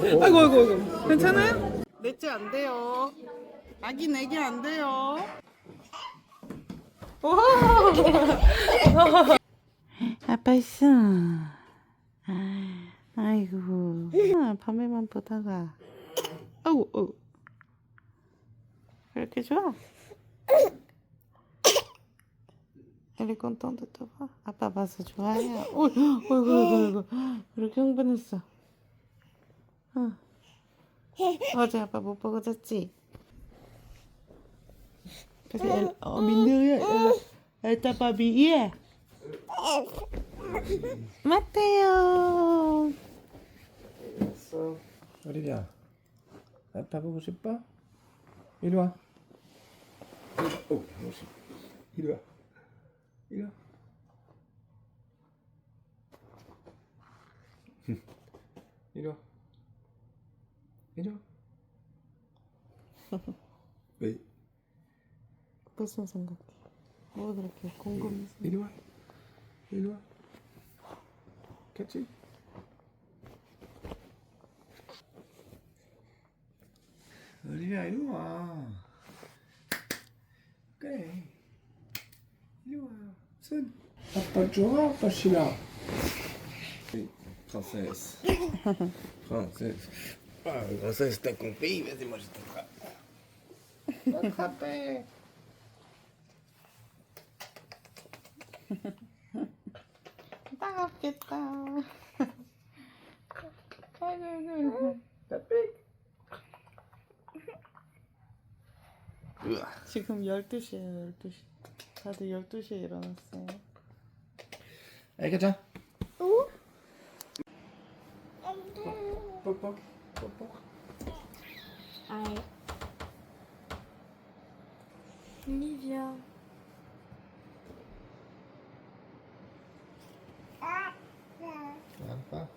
아이고 아이고 아이고 괜찮아요? 넷째 안 돼요 아기 내기 안 돼요 오! 아빠 있어 아이고 아, 밤에만 보다가 아우 아우 그렇게 좋아? 엘리 콘ton도 또 봐. 아빠 봐서 좋아해요. 어이구, 어이구, 어이구, 어이구. 그렇게 흥분했어. 어. 어제 아빠 못 보고 잤지? 그래서 엘, 어, 민들이야. 엘, 엘따 바비예. 맞대요. 어리야. 아빠 보고 싶어? 이리 와. 오, 잠시. 이리 와. 이리 와. 이리 와. 이리 와. 왜? 무슨 생각해? 뭐 그렇게 궁금해서. 이리 와. 이리 와. catch 어리야 이 Princesse. Princesse. Ah, princesse, t'as compris Vas-y, moi je t'attrape. T'attraper. 따갑겠다. 아이고, 아이고. 지금 12시에요, 12시. 다들 12시에 일어났어요. Allez, Katia. Poc, poc. Allez. Olivia. A빠.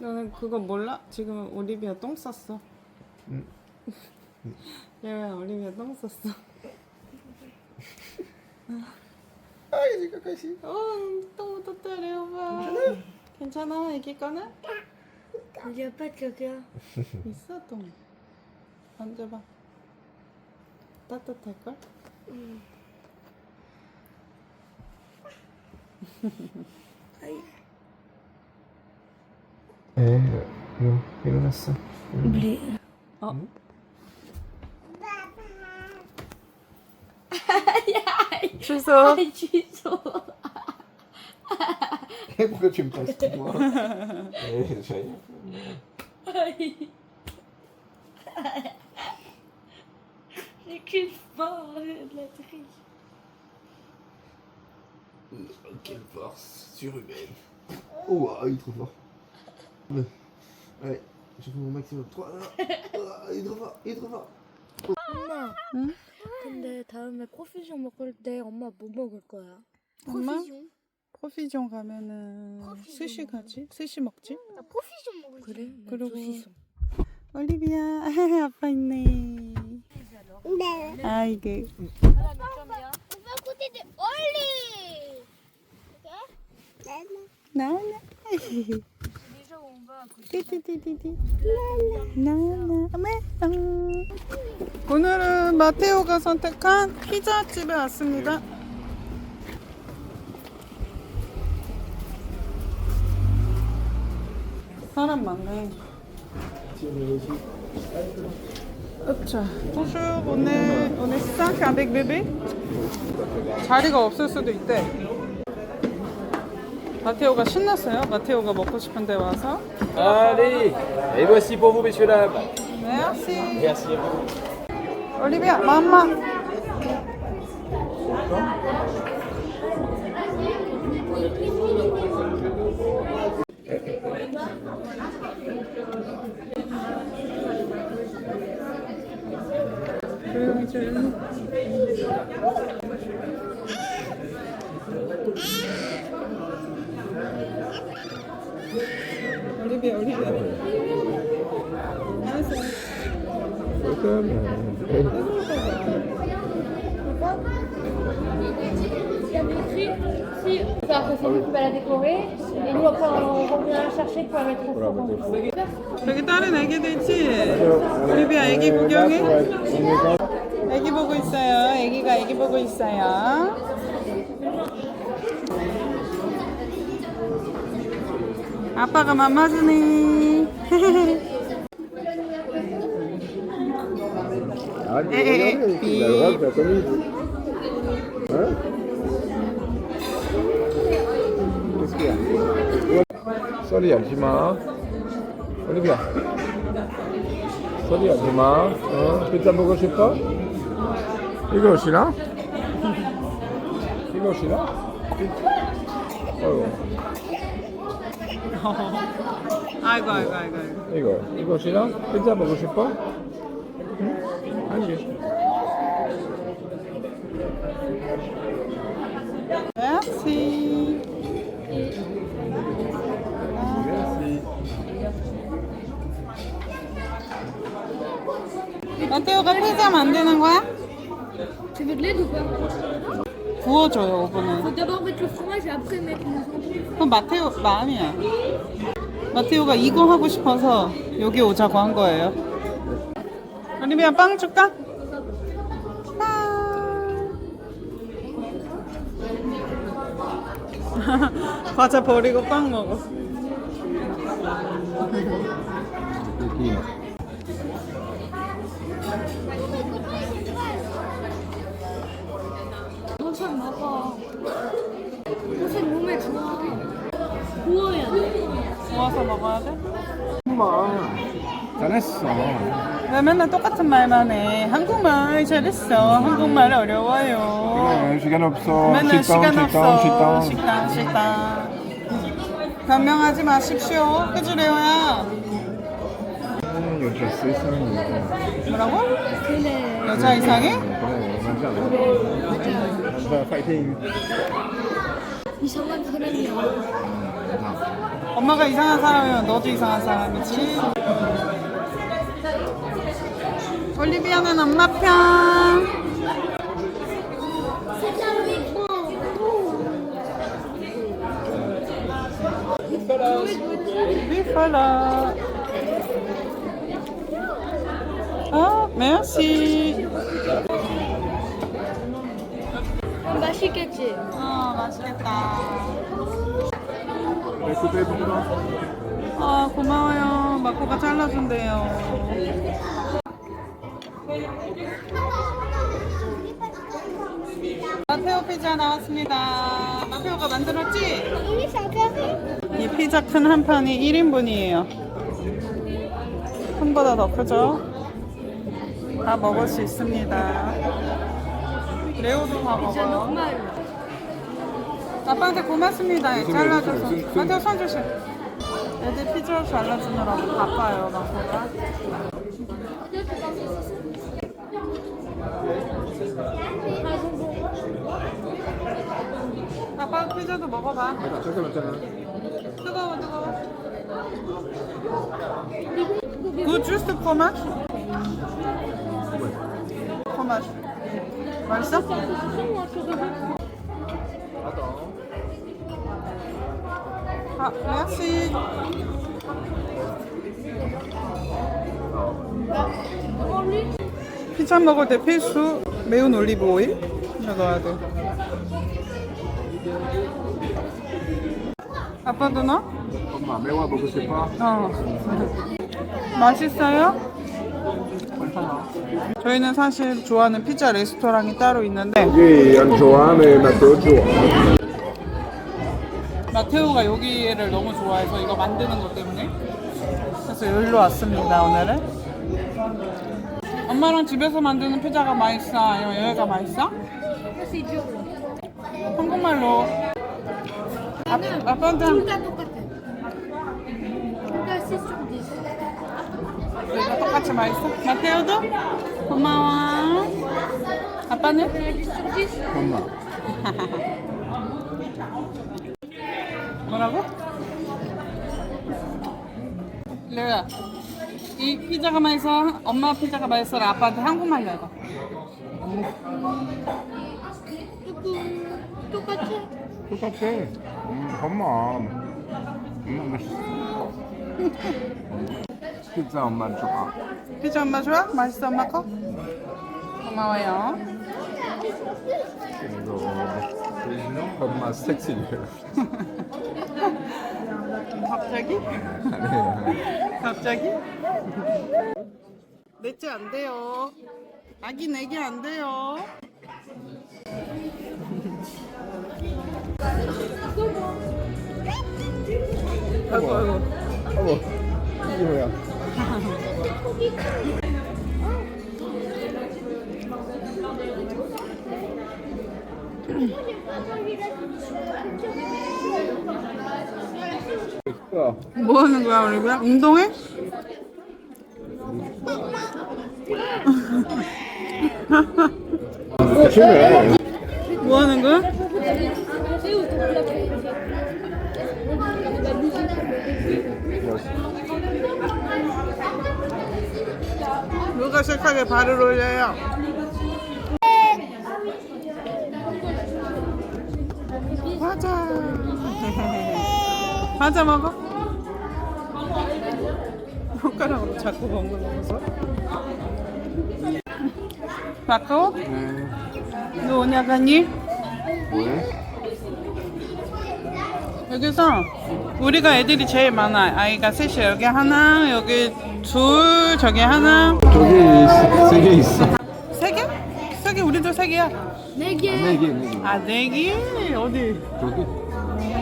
너는 그거 몰라? 지금 올리비아 똥 쌌어. 응. 얘야 올리비아 똥 쌌어. Ai, fica com esse. 어, 똥 묻었다, 레오봐. 괜찮아, 애기 거는? Pas de caca. 있어, 똥. 만져봐. 따뜻할걸? 에, 이거 일어났어. Oublie. 어? Chusso Aïe, Chusso Pourquoi tu me passes tout moi J'ai rien. Aïe J'ai qu'une force de la triche. Quelle force surhumaine. Oh, ah, il est trop fort. Allez, je fais mon maximum. 3, 1. Il est trop fort, il est trop fort. Non. 근데 다음에 코피존 먹을 때 엄마 뭐 먹을 거야? 엄마? 코피존? 프로피존 가면은 스시 먹어. 가지? 스시 먹지? 나 코피존 먹을 그래? 나 그리고- 조시소. 올리비아 아빠 있네. 네. 아이고. 몇 점이야? 오빠 코디드 얼리. 나나. 오늘은 마테오가 선택한 피자집에 왔습니다. 사람 많네. 그쵸. Bonjour, on est, on est 5 avec bébé. 자리가 없을 수도 있대. 마테오가 신났어요. 마테오가 먹고 싶은데 와서. Allez Et voici pour vous, messieurs, dames. Merci. Merci à vous. 올리비아, 맘마. 조용히 조용히. 저기 다른 애기도 있지? 올리비아 애기 구경해? 애기 보고 있어요. 애기가 애기 보고 있어요. 아빠가 맘마주네. Arrête de Eh, eh, eh, regarder, puis- il a le droit de faire comme il veut. Hein Qu'est-ce qu'il 아. 아이고 아이고 아이고. 아이고. 이거 이거 싫어? 피자 먹고 싶어? 응? 아니. merci. Merci. 마테오가 피자 만드는 거야? Tu veux de l'aide ou pas 구워줘요 jambon. 그럼 마테오 마음이야. 마테오가 이거 하고 싶어서 여기 오자고 한 거예요. 올리비아 빵 줄까? 빵. 과자 버리고 빵 먹어. 한참 먹어. 무슨 몸에 좋아. 구워야 돼. 구워서 먹어야 돼? 잘했어. 왜 맨날 똑같은 말만 해? 한국말 잘했어. 한국말 어려워요. 시간 없어. 맨날 시간 없어. 식당, 식당. 변명하지 마십시오. 그지 레오야? 여자 세상에. 뭐라고? 그래. 여자 이상해? 그래. 맞아. 파이팅. 이상한 사람이야. 엄마가 이상한 사람이면 너도 이상한 사람이지. 올리비아는 엄마 편. 비팔라. 아, merci. 맛있겠지? 아, 맛있겠다. 아, 고마워요. 마코가 잘라준대요. 마테오 피자 나왔습니다. 마테오가 만들었지? 이 피자 큰 한 판이 1인분이에요. 큰보다 더 크죠? 다 먹을 수 있습니다. 레오도 다 먹어요. 아빠한테 고맙습니다. 잘라줘서. 마테오 손 조심. 애들 피자 잘라주느라고 바빠요, 마코가. 아빠 피자도 먹어봐. 잠깐만, 잠깐만. 뜨거워 뜨거워 그 주스 포마시? 맛있어? 아, merci 피자 먹을 때 필수 매운 올리브 오일 넣어야 돼 아빠도 넣어? 엄마, 매워 먹고 싶어? 어. 맛있어요? 저희는 사실 좋아하는 피자 레스토랑이 따로 있는데 여기 안 좋아하네, 나도 좋아. 마테오가 여기를 너무 좋아해서 이거 만드는 것 때문에 그래서 여기로 왔습니다 오늘은 엄마랑 집에서 만드는 피자가 맛있어? 아니면 여기가 맛있어? 한국말로 아, 아빠한테 한- 둘다 똑같아. 둘다 10 sur 10. 똑같이 맛있어? 마테오도? 고마워 아빠는? 10 sur 10. 엄마. 뭐라고? 레오야 이 피자가 맛있어? 엄마 피자가 맛있어? 아빠한테 한국말로 해봐 똑같아. 똑같아. 음, 엄마. 엄마 맛있어. 피자 엄마 좋아. 피자 엄마 좋아? 맛있어 엄마 거? 고마워요. 이거 엄마 섹시해요. 갑자기? 아니에요. 갑자기? 넷째 안 돼요. 아기 내기 안 돼요. 아이고 아이고. 어머, 이게 뭐야? 야, 뭐 하는 거야 우리 그냥 운동해? 조심해. 뭐 하는 거야? 누가 색하게 발을 올려요? 과자. 과자 먹어? 손가락으로 자꾸 먹는 거 보소. 마카오? 네. 너 오냐 가니? 뭐해? 여기서 우리가 애들이 제일 많아. 아이가 셋이 여기 하나, 여기 둘, 저기 하나. 저기. 세개 있어. 세 개? 세 개, 우리도 세 개야. 네 개. 네 개, 네 개. 아, 네 개? 어디? 저기?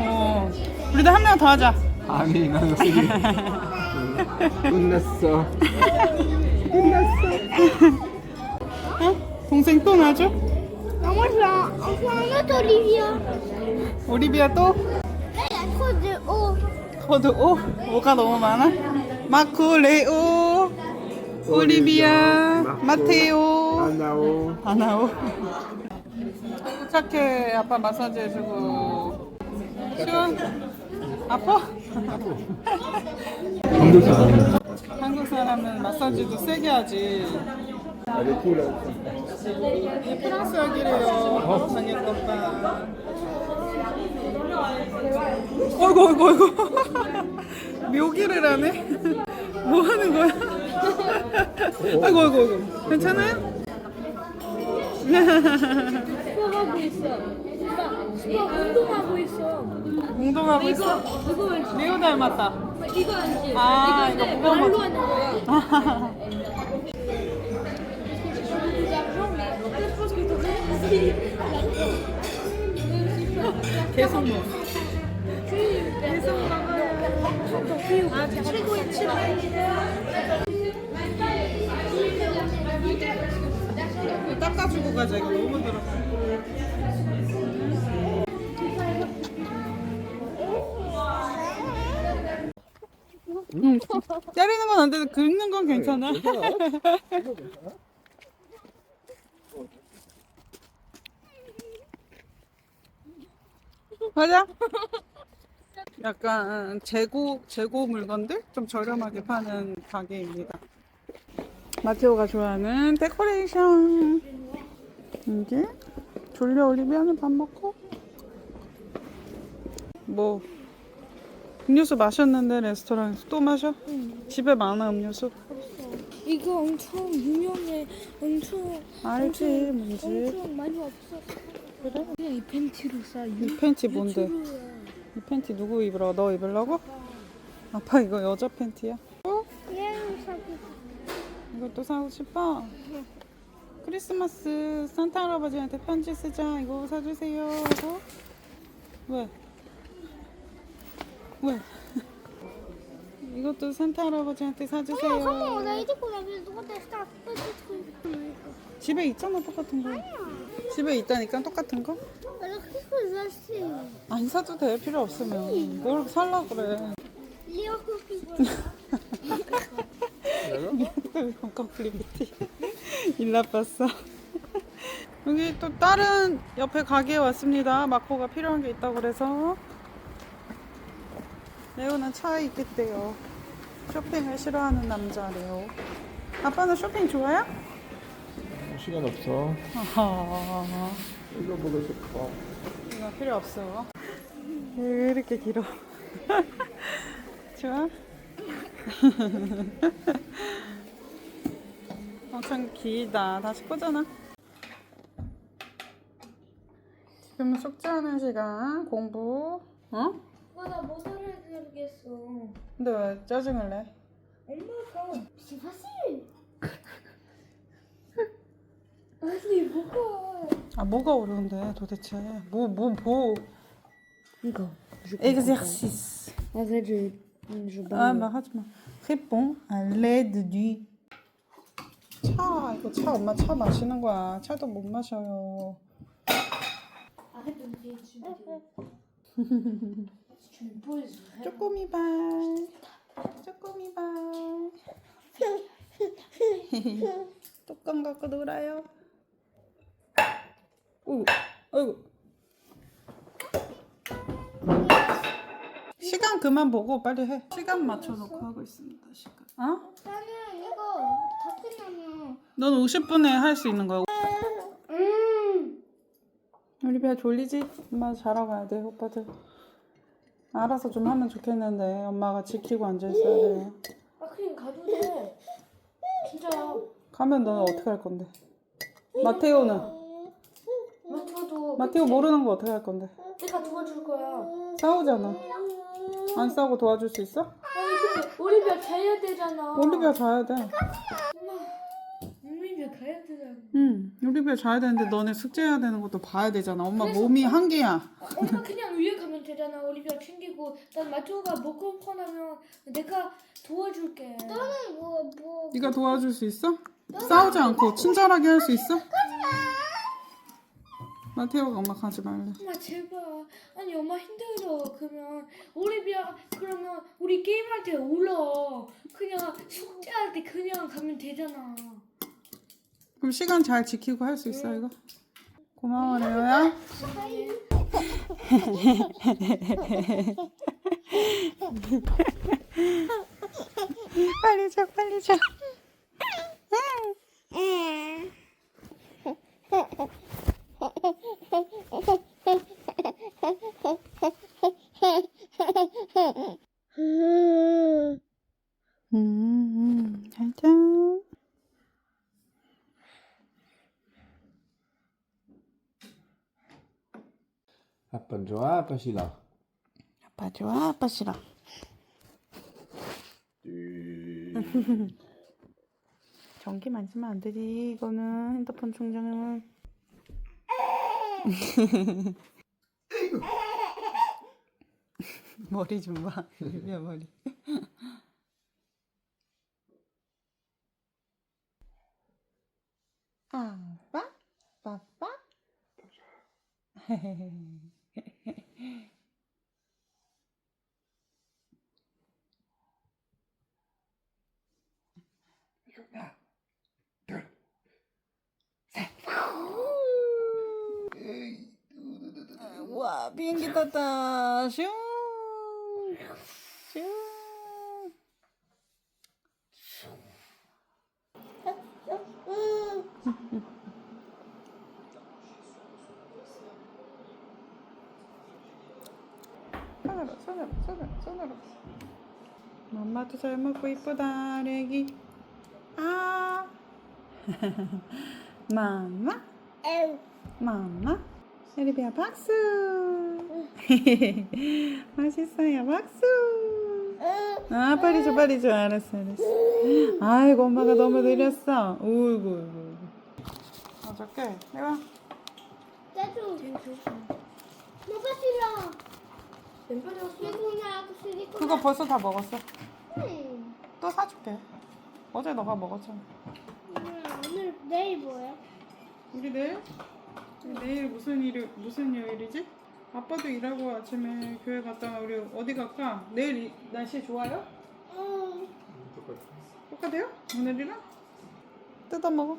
어. 우리도 한 명 더 하자. 아니, 나는 세 개. 끝났어. 어? 동생 또 je veux un autre Olivia. 오리비아 또? De O. 코드 오? 오가 너무 많아? 마코, 레오, 올리비아, 마테오. 안나오. 하나오. 착해. 아빠 마사지 해주고. 시원? 아파? 한국 사람. 한국 사람은 마사지도 세게 하지. 이 프랑스 아기래요. 장혁 오빠. 어이구, 어이구, 어이구. 묘기를 하네? 뭐 하는 거야? 아이고, 아이고, 아이고. 괜찮아요? 스포하고 있어. 스포 운동하고 있어. 운동하고 있어? 이거, 알지? 레오 닮았다. 이거 알지? 아, 이거 말로 하는 거야. 계속 먹어. 아, 최고의 이거 닦아주고 가자. 이거 너무 들어. 응. 때리는 건안 돼도 긁는 건 괜찮아. 맞아? 약간 재고 재고 물건들 좀 저렴하게 파는 가게입니다. 마테오가 좋아하는 데코레이션. 이게 졸려 올리비아는 밥 먹고 뭐 음료수 마셨는데 레스토랑에서 또 마셔? 집에 많아 음료수. 이거 엄청 유명해. 엄청 알지 뭔지. 엄청 많이 없어. 그래? 그냥 이 팬티로 싸. 이 팬티 뭔데? 이 팬티 누구 입으러? 너 입으려고? 아빠 이거 여자 팬티야? 어? 얘를 사고 이것도 사고 싶어? 크리스마스 산타 할아버지한테 편지 쓰자. 이거 사주세요. 이거? 왜? 왜? 이것도 산타 할아버지한테 사주세요. Droit d'acheter un petit truc 집에 있잖아 똑같은 거. 집에 있다니까 똑같은 거? 안 사도 돼 필요 없으면 뭘 살라 그래. Il est encore plus gros. 컴플리미티 일 나빴어 여기 또 다른 옆에 가게에 왔습니다 마코가 필요한 게 있다고 그래서 레오는 차에 있겠대요 쇼핑을 싫어하는 남자 레오 아빠는 쇼핑 좋아요? 시간 없어. 아하, 이거 보고 싶어. 이거 이거 필요 없어. 왜 이렇게 길어? 좋아? 엄청 길다. 다시 꽂아놔. 지금은 숙제하는 시간. 공부. 어? 오빠 나못 알아들겠어. 근데 왜 짜증을 내? 엄마가 facile. 아니 뭐가? 아 뭐가 어려운데 도대체? 뭐뭐 뭐? 이거. Exercice. En fait, je je 아, 막 하지 마. Réponds à l'aide du. 차, 이거 차 엄마 차 마시는 거야. 차도 못 마셔요. Arrête de me crier dessus. Si tu me poses vraiment. 쪼꼬미 발. 쪼꼬미 발. 뚜껑 갖고 놀아요. 오, 아이고. 시간 그만 보고 빨리 해. 시간 맞춰놓고 하고 있습니다. 시간. 어? 나는 이거 다 끝나면 넌 50분에 할 수 있는 거야. 음 우리 배 졸리지? 엄마 자러 가야 돼, 오빠들. 알아서 좀 하면 좋겠는데 엄마가 지키고 앉아 있어야 돼. 아 그냥 가도 돼. 진짜. 가면 너는 어떻게 할 건데? 마테오는? 마토도. 마테오 모르는 거 어떻게 할 건데? 내가 도와줄 거야. 싸우잖아. 안 싸우고 도와줄 수 있어? 아니 근데 올리비아 자야 되잖아. 올리비아 자야 돼. 올리 비아 가야 되잖아. 응, 올리비아 자야 되는데 너네 숙제해야 되는 것도 봐야 되잖아. 엄마 몸이 한계야. 엄마 그냥 위에 가면 되잖아. 올리비아 챙기고 난 마토가 먹고 퍼나면 내가 도와줄게. 너는 뭐 뭐 네가 도와줄 수 있어? 싸우지 않고 친절하게 할 수 있어? 마테오가 엄마 가지 말래. 엄마 제발. 아니 엄마 힘들어. 그러면 올리비아 그러면 우리 게임할 때 울어. 그냥 숙제할 때 그냥 가면 되잖아. 그럼 시간 잘 지키고 할 수 있어 이거? 고마워 레오야. 빨리 자 빨리 자. 음, 잘 자. 아빠 좋아, 아빠 싫어. 아빠 좋아 아빠 싫어. 전기 만지면 안 되지. 이거는 핸드폰 충전은. 머리 좀 봐. 야 머리. 아빠, 빠빠. 와 비행기 탔다. 슝. 슝. 손으로 손으로 손으로 손으로. 엄마도 잘 먹고 이쁘다 레기. 아. 마마. 마마. 에리비아 박수. 맛있어요 박수. 아 빨리 줘 빨리 줘 알았어 알았어. 아이고 엄마가 너무 느렸어. 우이구 우이구. 어저께 내가 나도 뭐가 싫어 시구나 시리코 그거 벌써 다 먹었어. 음, 또 사줄게. 어제 너가 먹었잖아. 오늘 내일 뭐야? 우리 내일? 내일 무슨 일이 무슨 요일이지? 아빠도 일하고 아침에 교회 갔다가 우리 어디 갈까? 내일 이- 날씨 좋아요? 어 똑같아요? 오늘이랑? 뜯어 먹어.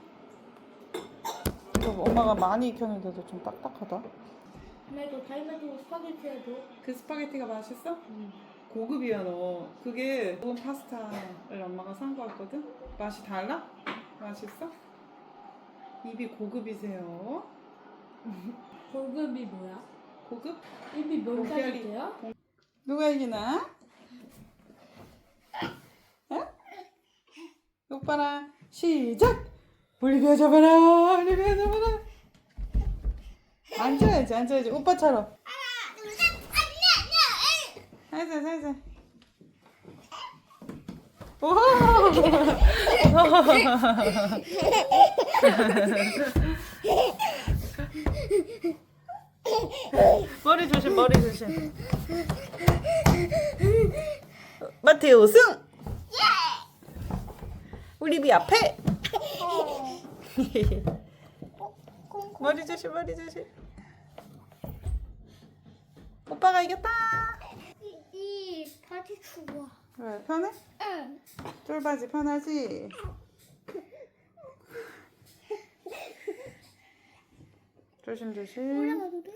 이거 엄마가 많이 익혔는데도 좀 딱딱하다. 엄마 이거 다이마도 스파게티 해도 그 스파게티가 맛있어? 고급이야 너. 그게 고급 파스타를 엄마가 산 거였거든. 맛이 달라? 맛있어? 입이 고급이세요. 골급이 뭐야? 고급? 입이. 살인데요? 누가 이기나? 어? 오빠랑 시작! 올리비아 잡아라! 올리비아 잡아라! 앉아야지, 앉아야지. 오빠처럼. 살살, 살살. 오! 머리 조심, 머리 조심. 마테오 승! 우리 앞에! 머리 조심, 머리 조심. 오빠가 이겼다! 이, 이 바지 추워. 왜, 편해? 응. 쫄바지 편하지? 조심, 조심. 올라가도 돼?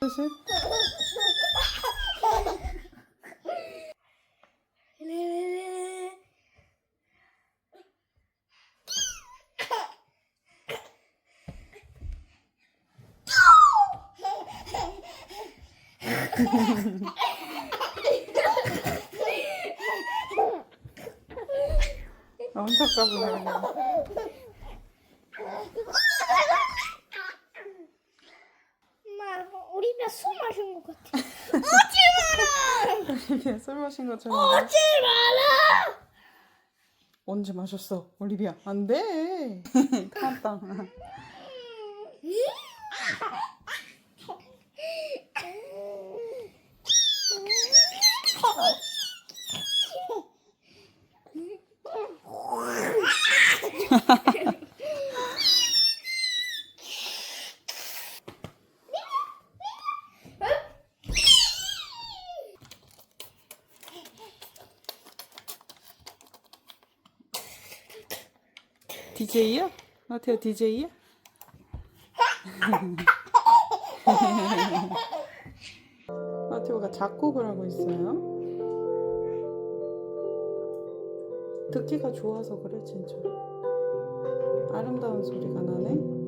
조심. 까부네. 그냥. 엄마, 우리 몇술 마신 것 같아. 올리비아 술 마신 것처럼. 오지 마라! 언제 마셨어? 올리비아. 안 돼. 깜빵. DJ야? 마테오 DJ야? 마테오가 작곡을 하고 있어요. 듣기가 좋아서 그래 진짜. 아름다운 소리가 나네.